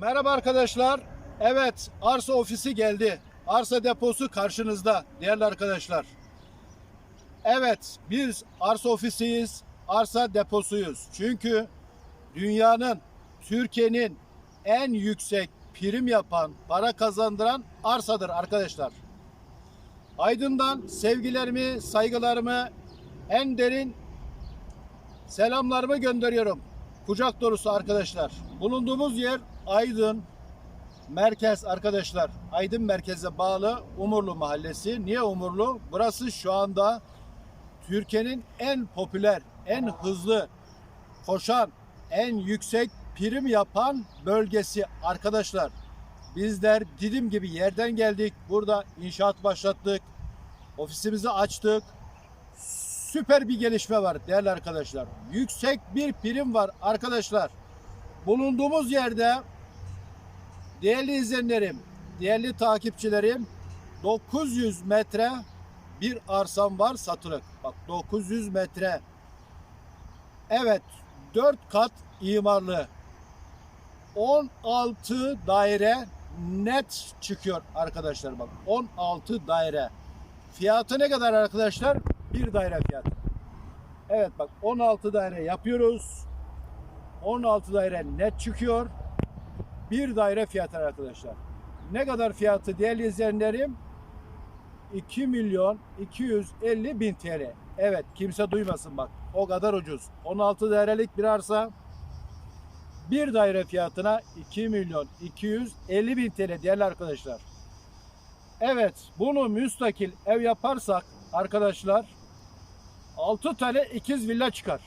Merhaba arkadaşlar. Evet, arsa ofisi geldi. Arsa deposu karşınızda değerli arkadaşlar. Evet, biz arsa ofisiyiz, arsa deposuyuz. Çünkü dünyanın, Türkiye'nin en yüksek prim yapan, para kazandıran arsadır arkadaşlar. Aydın'dan sevgilerimi, saygılarımı, en derin selamlarımı gönderiyorum. Kucak dolusu arkadaşlar. Bulunduğumuz yer Aydın merkez arkadaşlar. Aydın merkeze bağlı Umurlu mahallesi. Niye Umurlu? Burası şu anda Türkiye'nin en popüler, en hızlı koşan, en yüksek prim yapan bölgesi arkadaşlar. Bizler Didim gibi yerden geldik. Burada inşaat başlattık. Ofisimizi açtık. Süper bir gelişme var değerli arkadaşlar. Yüksek bir prim var arkadaşlar. Bulunduğumuz yerde değerli izleyenlerim, değerli takipçilerim 900 metre bir arsam var satılık. Bak 900 metre. Evet 4 kat imarlı. 16 daire net çıkıyor arkadaşlar bak. 16 daire. Fiyatı ne kadar arkadaşlar? Bir daire fiyatı. Evet bak 16 daire yapıyoruz. 16 daire net çıkıyor. Bir daire fiyatı arkadaşlar. Ne kadar fiyatı değerli izleyenlerim? 2 milyon 250 bin TL. Evet kimse duymasın bak. O kadar ucuz. 16 dairelik bir arsa bir daire fiyatına 2 milyon 250 bin TL değerli arkadaşlar. Evet bunu müstakil ev yaparsak arkadaşlar 6 tane ikiz villa çıkar.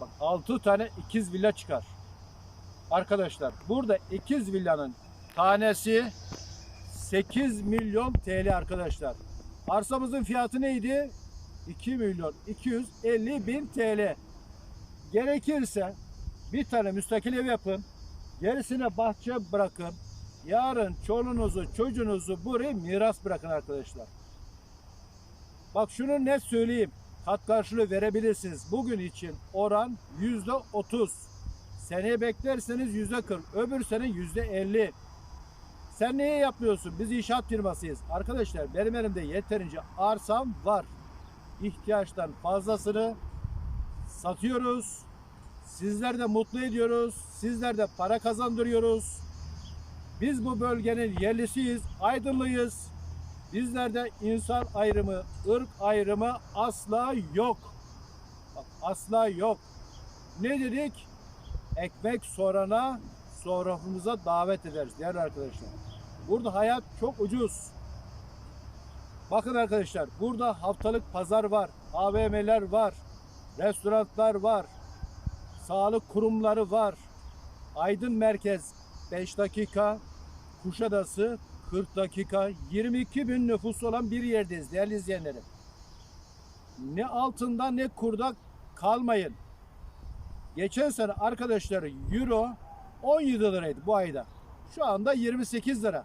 Bak 6 tane ikiz villa çıkar. Arkadaşlar burada ikiz villanın tanesi 8 milyon TL arkadaşlar. Arsamızın fiyatı neydi? 2 milyon 250 bin TL. Gerekirse bir tane müstakil ev yapın. Gerisine bahçe bırakın. Yarın çoluğunuzu çocuğunuzu buraya miras bırakın arkadaşlar. Bak şunu net söyleyeyim. Kat karşılığı verebilirsiniz. Bugün için oran yüzde otuz. Seneye beklerseniz yüzde kırk. Öbür sene yüzde elli. Sen neye yapmıyorsun? Biz inşaat firmasıyız. Arkadaşlar benim elimde yeterince arsam var. İhtiyaçtan fazlasını satıyoruz. Sizler de mutlu ediyoruz. Sizler de para kazandırıyoruz. Biz bu bölgenin yerlisiyiz, aydınlıyız. Bizlerde insan ayrımı, ırk ayrımı asla yok. Bak, asla yok. Ne dedik? Ekmek sorana soframıza davet ederiz değerli arkadaşlar. Burada hayat çok ucuz. Bakın arkadaşlar burada haftalık pazar var, AVM'ler var, restoranlar var, sağlık kurumları var. Aydın Merkez 5 dakika, Kuşadası 40 dakika, 22 bin nüfusu olan bir yerdeyiz değerli izleyenlerim. Ne altında ne kurda kalmayın. Geçen sene arkadaşlar euro 17 liraydı bu ayda. Şu anda 28 lira.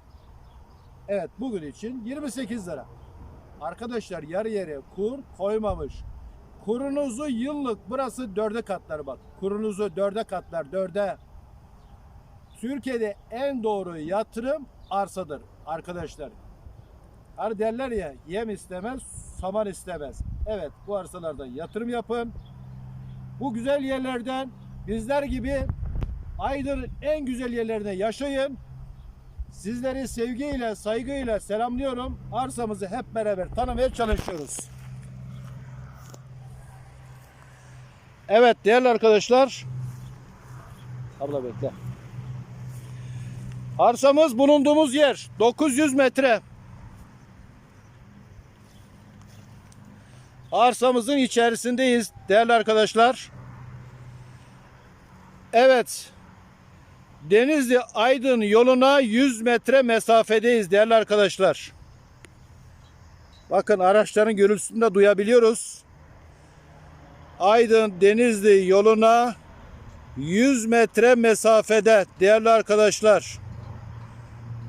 Evet bugün için 28 lira. Arkadaşlar yarı yarıya kur koymamış. Kurunuzu yıllık burası dörde katlar bak. Kurunuzu dörde katlar dörde. Türkiye'de en doğru yatırım arsadır arkadaşlar. Hani derler ya yem istemez, saman istemez. Evet bu arsalardan yatırım yapın. Bu güzel yerlerden bizler gibi Aydın'ın en güzel yerlerinde yaşayın. Sizleri sevgiyle, saygıyla selamlıyorum. Arsamızı hep beraber tanımaya çalışıyoruz. Evet değerli arkadaşlar. Abla bekle. Arsamız bulunduğumuz yer 900 metre. Arsamızın içerisindeyiz değerli arkadaşlar. Evet. Denizli Aydın yoluna 100 metre mesafedeyiz değerli arkadaşlar. Bakın araçların gürültüsünü de duyabiliyoruz. Aydın Denizli yoluna 100 metre mesafede değerli arkadaşlar.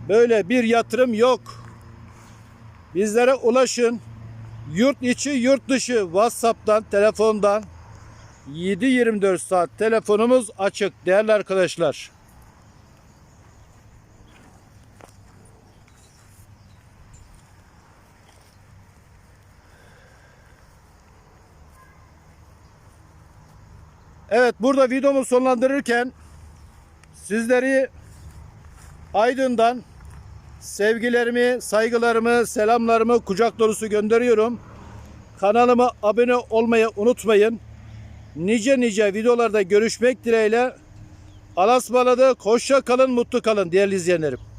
Böyle bir yatırım yok. Bizlere ulaşın. Yurt içi, yurt dışı WhatsApp'tan, telefondan 7-24 saat telefonumuz açık değerli arkadaşlar. Evet burada videomu sonlandırırken sizleri Aydın'dan sevgilerimi, saygılarımı, selamlarımı kucak dolusu gönderiyorum. Kanalıma abone olmayı unutmayın. Nice nice videolarda görüşmek dileğiyle. Alasmaladık. Hoşça kalın, mutlu kalın değerli izleyenlerim.